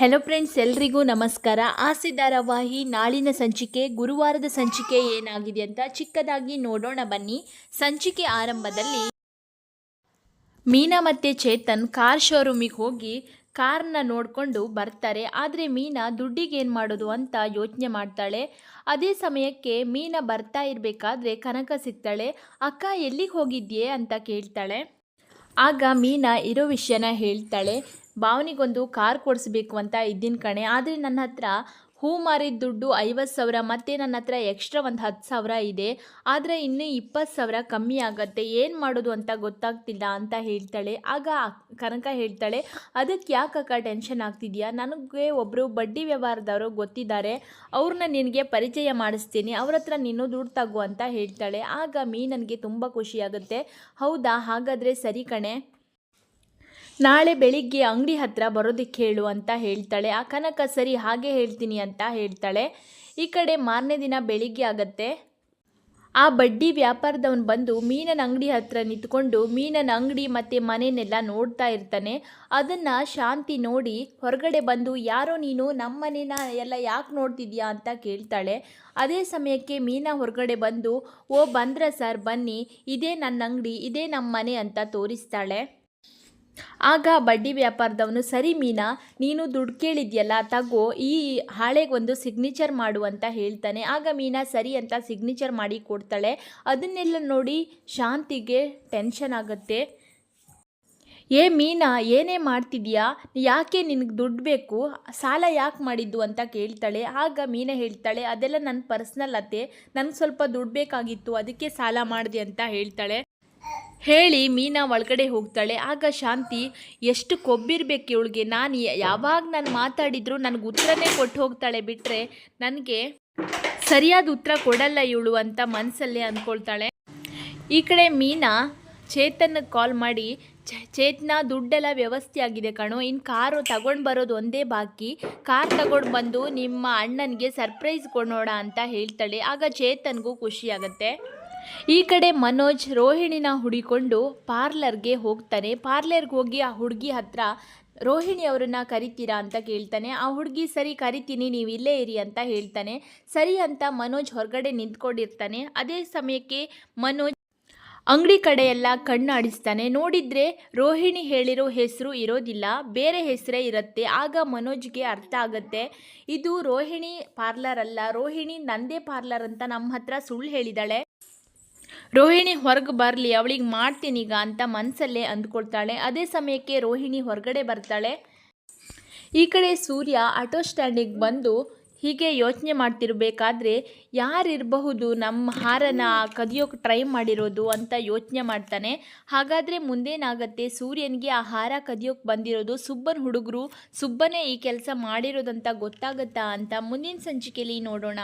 Hello friends ಎಲ್ರಿಗೂ ನಮಸ್ಕಾರ. ಆಸೆ ಧಾರಾವಾಹಿ ನಾಳಿನ ಸಂಚಿಕೆ, ಗುರುವಾರದ ಸಂಚಿಕೆ ಏನಾಗಿದೆ ಅಂತ ಚಿಕ್ಕದಾಗಿ ನೋಡೋಣ ಬನ್ನಿ. ಸಂಚಿಕೆ ಆರಂಭದಲ್ಲಿ ಮೀನಾ ಮತ್ತು ಚೇತನ್ ಕಾರ್ ಶೋರೂಮಿಗೆ ಹೋಗಿ ಕಾರ್ನ ನೋಡಿಕೊಂಡು ಬರ್ತಾರೆ. ಆದರೆ ಮೀನಾ ದುಡ್ಡಿಗೆ ಏನು ಮಾಡೋದು ಅಂತ ಯೋಚನೆ ಮಾಡ್ತಾಳೆ. ಅದೇ ಸಮಯಕ್ಕೆ ಮೀನಾ ಬರ್ತಾ ಇರಬೇಕಾದ್ರೆ ಕನಕ ಸಿಗ್ತಾಳೆ. ಅಕ್ಕ, ಎಲ್ಲಿಗೆ ಹೋಗಿದ್ಯೆ? ಅಂತ ಕೇಳ್ತಾಳೆ. ಆಗ ಮೀನಾ ಇರೋ ವಿಷಯನ ಹೇಳ್ತಾಳೆ. ಭಾವನಿಗೊಂದು ಕಾರ್ ಕೊಡಿಸ್ಬೇಕು ಅಂತ ಇದ್ದೀನಿ ಕಣೆ. ಆದರೆ ನನ್ನ ಹತ್ರ ಹೂ ಮಾರಿದ ದುಡ್ಡು ಐವತ್ತು ಸಾವಿರ ಮತ್ತು ನನ್ನ ಹತ್ರ ಎಕ್ಸ್ಟ್ರಾ ಒಂದು ಹತ್ತು ಸಾವಿರ ಇದೆ. ಆದರೆ ಇನ್ನೂ ಇಪ್ಪತ್ತು ಸಾವಿರ ಕಮ್ಮಿ ಆಗುತ್ತೆ. ಏನು ಮಾಡೋದು ಅಂತ ಗೊತ್ತಾಗ್ತಿಲ್ಲ ಅಂತ ಹೇಳ್ತಾಳೆ. ಆಗ ಕನಕ ಹೇಳ್ತಾಳೆ ಅದಕ್ಕೆ ಯಾಕಕ್ಕ ಟೆನ್ಷನ್ ಆಗ್ತಿದೆಯಾ? ನನಗೆ ಒಬ್ಬರು ಬಡ್ಡಿ ವ್ಯವಹಾರದವರು ಗೊತ್ತಿದ್ದಾರೆ. ಅವ್ರನ್ನ ನಿನಗೆ ಪರಿಚಯ ಮಾಡಿಸ್ತೀನಿ. ಅವ್ರ ಹತ್ರ ನೀನು ದುಡ್ಡು ತಗೋ ಅಂತ ಹೇಳ್ತಾಳೆ. ಆಗ ಮೀ ನನಗೆ ತುಂಬ ಖುಷಿಯಾಗುತ್ತೆ ಹೌದಾ? ಹಾಗಾದರೆ ಸರಿ ಕಣೆ. ನಾಳೆ ಬೆಳಿಗ್ಗೆ ಅಂಗಡಿ ಹತ್ರ ಬರೋದಕ್ಕೆ ಹೇಳು ಅಂತ ಹೇಳ್ತಾಳೆ. ಆ ಕನಕ ಸರಿ ಹಾಗೆ ಹೇಳ್ತೀನಿ ಅಂತ ಹೇಳ್ತಾಳೆ. ಈ ಕಡೆ ಮಾರನೇ ದಿನ ಬೆಳಿಗ್ಗೆ ಆಗತ್ತೆ. ಆ ಬಡ್ಡಿ ವ್ಯಾಪಾರದವನು ಬಂದು ಮೀನನ ಅಂಗಡಿ ಹತ್ರ ನಿಂತ್ಕೊಂಡು ಮೀನನ ಅಂಗಡಿ ಮತ್ತು ಮನೆಯನ್ನೆಲ್ಲ ನೋಡ್ತಾ ಇರ್ತಾನೆ. ಅದನ್ನು ಶಾಂತಿ ನೋಡಿ ಹೊರಗಡೆ ಬಂದು, ಯಾರೋ ನೀನು ನಮ್ಮ ಮನೇನ ಎಲ್ಲ ಯಾಕೆ ನೋಡ್ತಿದ್ಯಾ? ಅಂತ ಕೇಳ್ತಾಳೆ. ಅದೇ ಸಮಯಕ್ಕೆ ಮೀನಾ ಹೊರಗಡೆ ಬಂದು, ಓ ಬಂದ್ರ ಸರ್, ಬನ್ನಿ. ಇದೇ ನನ್ನ ಅಂಗಡಿ, ಇದೇ ನಮ್ಮ ಮನೆ ಅಂತ ತೋರಿಸ್ತಾಳೆ. ಆಗ ಬಡ್ಡಿ ವ್ಯಾಪಾರದವನು, ಸರಿ ಮೀನಾ, ನೀನು ದುಡ್ಡು ಕೇಳಿದ್ಯಲ್ಲ, ತಗೋ, ಈ ಹಾಳೆಗೆ ಒಂದು ಸಿಗ್ನೇಚರ್ ಮಾಡು ಅಂತ ಹೇಳ್ತಾನೆ. ಆಗ ಮೀನಾ, ಸರಿ ಅಂತ ಸಿಗ್ನೇಚರ್ ಮಾಡಿ ಕೊಡ್ತಾಳೆ. ಅದನ್ನೆಲ್ಲ ನೋಡಿ ಶಾಂತಿಗೆ ಟೆನ್ಷನ್ ಆಗುತ್ತೆ. ಏ ಮೀನಾ, ಏನೇ ಮಾಡ್ತಿದ್ಯಾ? ಯಾಕೆ ನಿನಗೆ ದುಡ್ಡು ಬೇಕು? ಸಾಲ ಯಾಕೆ ಮಾಡಿದ್ದು? ಅಂತ ಕೇಳ್ತಾಳೆ. ಆಗ ಮೀನಾ ಹೇಳ್ತಾಳೆ, ಅದೆಲ್ಲ ನನ್ನ ಪರ್ಸ್ನಲ್ ಅತ್ತೆ. ನನಗೆ ಸ್ವಲ್ಪ ದುಡ್ಡು ಬೇಕಾಗಿತ್ತು, ಅದಕ್ಕೆ ಸಾಲ ಮಾಡಿದೆ ಅಂತ ಹೇಳ್ತಾಳೆ. ಹೇಳಿ ಮೀನಾ ಒಳಗಡೆ ಹೋಗ್ತಾಳೆ. ಆಗ ಶಾಂತಿ, ಎಷ್ಟು ಕೊಬ್ಬಿರ್ಬೇಕು ಇವಳಿಗೆ? ನಾನು ಯಾವಾಗ ನಾನು ಮಾತಾಡಿದ್ರು ನನಗೆ ಉತ್ತರನೇ ಕೊಟ್ಟು ಹೋಗ್ತಾಳೆ ಬಿಟ್ಟರೆ ನನಗೆ ಸರಿಯಾದ ಉತ್ತರ ಕೊಡಲ್ಲ ಇವಳು ಅಂತ ಮನಸ್ಸಲ್ಲೇ ಅಂದ್ಕೊಳ್ತಾಳೆ ಈ ಕಡೆ ಮೀನಾ ಚೇತನ್ಗೆ ಕಾಲ್ ಮಾಡಿ ಚೇತನ ದುಡ್ಡೆಲ್ಲ ವ್ಯವಸ್ಥೆ ಆಗಿದೆ ಕಣೋ. ಇನ್ನು ಕಾರು ತಗೊಂಡು ಬರೋದು ಒಂದೇ ಬಾಕಿ. ಕಾರ್ ತಗೊಂಡು ಬಂದು ನಿಮ್ಮ ಅಣ್ಣನಿಗೆ ಸರ್ಪ್ರೈಸ್ ಕೊಡೋಣ ಅಂತ ಹೇಳ್ತಾಳೆ. ಆಗ ಚೇತನ್ಗೂ ಖುಷಿ ಆಗುತ್ತೆ. ಈ ಕಡೆ ಮನೋಜ್ ರೋಹಿಣಿನ ಹುಡಿಕೊಂಡು ಪಾರ್ಲರ್ಗೆ ಹೋಗ್ತಾನೆ. ಪಾರ್ಲರ್ಗೆ ಹೋಗಿ ಆ ಹುಡುಗಿ ಹತ್ರ, ರೋಹಿಣಿ ಅವರನ್ನ ಕರಿತೀರಾ ಅಂತ ಕೇಳ್ತಾನೆ. ಆ ಹುಡುಗಿ, ಸರಿ ಕರಿತೀನಿ, ನೀವು ಇಲ್ಲೇ ಇರಿ ಅಂತ ಹೇಳ್ತಾನೆ. ಸರಿ ಅಂತ ಮನೋಜ್ ಹೊರಗಡೆ ನಿಂತ್ಕೊಂಡಿರ್ತಾನೆ. ಅದೇ ಸಮಯಕ್ಕೆ ಮನೋಜ್ ಅಂಗಡಿ ಕಡೆ ಎಲ್ಲ ಕಣ್ಣು ಆಡಿಸ್ತಾನೆ. ನೋಡಿದರೆ ರೋಹಿಣಿ ಹೇಳಿರೋ ಹೆಸರು ಇರೋದಿಲ್ಲ. ಬೇರೆ ಹೆಸರೇ ಇರುತ್ತೆ. ಆಗ ಮನೋಜ್ಗೆ ಅರ್ಥ ಆಗುತ್ತೆ. ಇದು ರೋಹಿಣಿ ಪಾರ್ಲರ್ ಅಲ್ಲ. ರೋಹಿಣಿ ನಂದೇ ಪಾರ್ಲರ್ ಅಂತ ನಮ್ಮ ಹತ್ರ ಸುಳ್ಳು ಹೇಳಿದಾಳೆ. ರೋಹಿಣಿ ಹೊರಗೆ ಬರಲಿ, ಅವಳಿಗೆ ಮಾಡ್ತೀನೀಗ ಅಂತ ಮನಸ್ಸಲ್ಲೇ ಅಂದ್ಕೊಳ್ತಾಳೆ. ಅದೇ ಸಮಯಕ್ಕೆ ರೋಹಿಣಿ ಹೊರಗಡೆ ಬರ್ತಾಳೆ. ಈ ಕಡೆ ಸೂರ್ಯ ಆಟೋ ಸ್ಟ್ಯಾಂಡಿಗೆ ಬಂದು ಹೀಗೆ ಯೋಚನೆ ಮಾಡ್ತಿರ್ಬೇಕಾದ್ರೆ, ಯಾರಿರಬಹುದು ನಮ್ಮ ಹಾರನ ಕದಿಯೋಕೆ ಟ್ರೈ ಮಾಡಿರೋದು ಅಂತ ಯೋಚನೆ ಮಾಡ್ತಾನೆ. ಹಾಗಾದರೆ ಮುಂದೇನಾಗತ್ತೆ, ಸೂರ್ಯನಿಗೆ ಆ ಹಾರ ಕದಿಯೋಕೆ ಬಂದಿರೋದು ಸುಬ್ಬನ ಹುಡುಗರು ಸುಬ್ಬನೇ ಈ ಕೆಲಸ ಮಾಡಿರೋದಂತ ಗೊತ್ತಾಗತ್ತಾ ಅಂತ ಮುಂದಿನ ಸಂಚಿಕೆಯಲ್ಲಿ ನೋಡೋಣ.